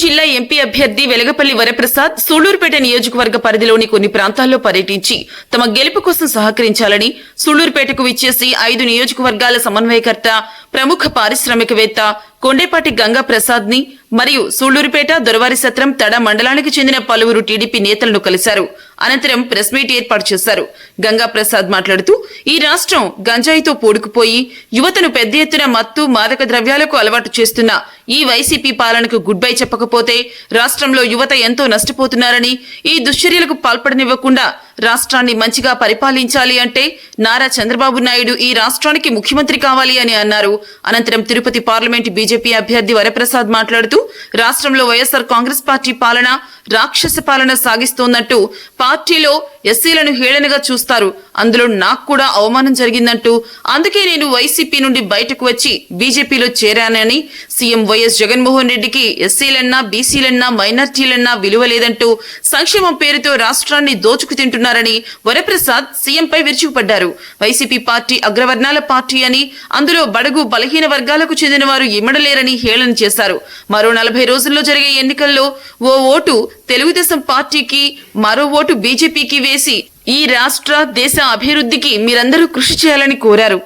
జిల్లా ఎంపీ అభ్యర్థి వెలగపల్లి వరప్రసాద్ సూళ్ళూరుపేట నియోజకవర్గ పరిధిలోని కొన్ని ప్రాంతాల్లో పర్యటించి తమ గెలుపు కోసం సహకరించాలని సూళ్ళూరుపేటకు విచ్చేసి ఐదు నియోజకవర్గాల సమన్వయకర్త ప్రముఖ పారిశ్రామికవేత్త కొండేపాటి గంగా ప్రసాద్ని మరియు సూళ్ళూరుపేట దొరవారి సత్రం తడ మండలానికి చెందిన పలువురు టీడీపీ నేతలను కలిశారు. అనంతరం ప్రెస్ మీట్ ఏర్పాటు చేశారు. గంగా ప్రసాద్ మాట్లాడుతూ ఈ రాష్ట్రం గంజాయితో పూడుకుపోయి యువతను పెద్ద ఎత్తున మత్తు మాదక ద్రవ్యాలకు అలవాటు చేస్తున్న ఈ వైసీపీ పాలనకు గుడ్ బై చెప్పకపోతే రాష్ట్రంలో యువత ఎంతో నష్టపోతున్నారని ఈ దుశ్చర్యలకు పాల్పడనివ్వకుండా రాష్ట్రాన్ని మంచిగా పరిపాలించాలి అంటే నారా చంద్రబాబు నాయుడు ఈ రాష్ట్రానికి ముఖ్యమంత్రి కావాలి అని అన్నారు. అనంతరం తిరుపతి పార్లమెంట్ బీజేపీ అభ్యర్థి వరప్రసాద్ మాట్లాడుతూ రాష్ట్రంలో వైఎస్ఆర్ కాంగ్రెస్ పార్టీ పాలన రాక్షస పాలన సాగిస్తోందంటూ పార్టీలో ఎస్సీలను హేళనగా చూస్తారు. అందులో నాకు కూడా అవమానం జరిగిందంటూ అందుకే నేను వైసీపీ నుండి బయటకు వచ్చి బీజేపీలో చేరానని సీఎం వైఎస్ జగన్మోహన్ రెడ్డికి ఎస్సీలన్నా బీసీలన్నా మైనార్టీలన్నా విలువ లేదంటూ సంక్షేమం పేరుతో రాష్ట్రాన్ని దోచుకు చేస్తున్నారని వరప్రసాద్ సీఎంపై విరుచుకుపడ్డారు. వైసీపీ పార్టీ అగ్రవర్ణాల పార్టీ అని అందులో బడుగు బలహీన వర్గాలకు చెందిన వారు ఇమ్మడలేరని హేళన చేశారు. మరో నలభై రోజుల్లో జరిగే ఎన్నికల్లో ఓ ఓటు తెలుగుదేశం పార్టీకి మరో ఓటు బీజేపీకి వేసి ఈ రాష్ట్ర దేశ అభివృద్ధికి మీరందరూ కృషి చేయాలని కోరారు.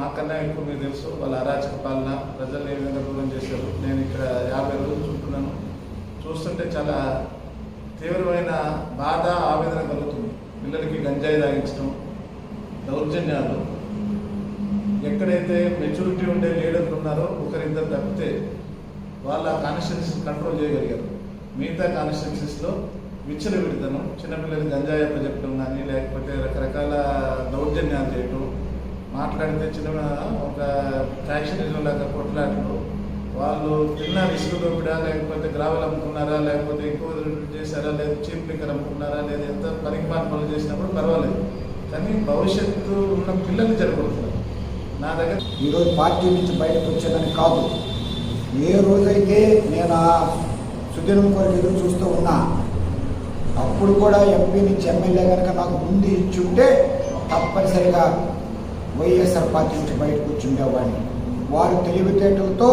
నాకన్నా ఎక్కువ మీకు తెలుసు వాళ్ళ అరాచక పాలన ప్రజలు ఏ విధంగా దూరం చేశారు. నేను ఇక్కడ యాభై రోజులు చూస్తున్నాను. చూస్తుంటే చాలా తీవ్రమైన బాధ ఆవేదన కలుగుతుంది. పిల్లలకి గంజాయి తాగించడం దౌర్జన్యాలు. ఎక్కడైతే మెచ్యూరిటీ ఉండే లీడర్లు ఉన్నారో ఒకరిద్దరు తప్పితే వాళ్ళ కాన్స్టిట్యున్సీస్ కంట్రోల్ చేయగలిగారు. మిగతా కాన్స్టిట్యూన్సీస్లో విచ్చల విడతను చిన్నపిల్లలు గంజాయి చెప్పడం కానీ లేకపోతే రకరకాల దౌర్జన్యాలు చేయటం మాట్లాడితే చిన్న ఒక ఫ్యాక్షనిజం లాగా కొట్లాడటం వాళ్ళు తిన్న ఇసుక దొప్పిడా లేకపోతే గ్రావెల్ అమ్ముకున్నారా లేకపోతే ఎక్కువ చేశారా లేదా చీప్ లిక్కర్ అమ్ముకున్నారా లేదా ఎంత పనికి పనులు చేసినప్పుడు పర్వాలేదు. కానీ భవిష్యత్తు ఉన్న పిల్లల్ని జరగబడుతున్నారు నా దగ్గర ఈరోజు పార్టీ నుంచి బయటకు వచ్చేదని కాదు. ఏ రోజైతే నేను ఆ సుదీర్ఘం కొరకు ఎదురు చూస్తూ ఉన్నా అప్పుడు కూడా ఎంపీ నుంచి ఎమ్మెల్యే కనుక నాకు ముందు ఇచ్చుంటే తప్పనిసరిగా వైఎస్ఆర్ పార్టీ నుంచి బయటకు వచ్చి ఉండేవాడిని. వారు తెలివితేటలతో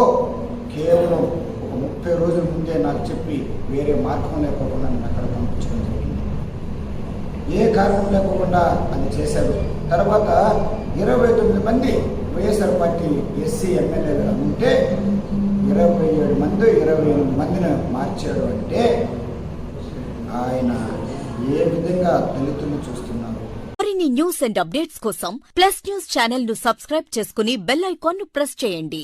కేవలం ఒక ముప్పై రోజుల ముందే నాకు చెప్పి వేరే మార్గం లేకోకుండా నన్ను అక్కడ పంపించడం జరిగింది. ఏ కారణం లేకుండా అది చేశారు. తర్వాత ఇరవై తొమ్మిది మంది వైఎస్ఆర్ పార్టీ ఎస్సీ ఎమ్మెల్యేలు ఉంటే ఇరవై ఏడు మంది ఇరవై ఎనిమిది మందిని మార్చాడు అంటే ఆయన ఏ విధంగా దళితులు చూస్తున్నారు? మరిన్ని న్యూస్ అండ్ అప్డేట్స్ కోసం ప్లస్ న్యూస్ ఛానల్ను సబ్స్క్రైబ్ చేసుకుని బెల్ ఐకాన్ను ప్రెస్ చేయండి.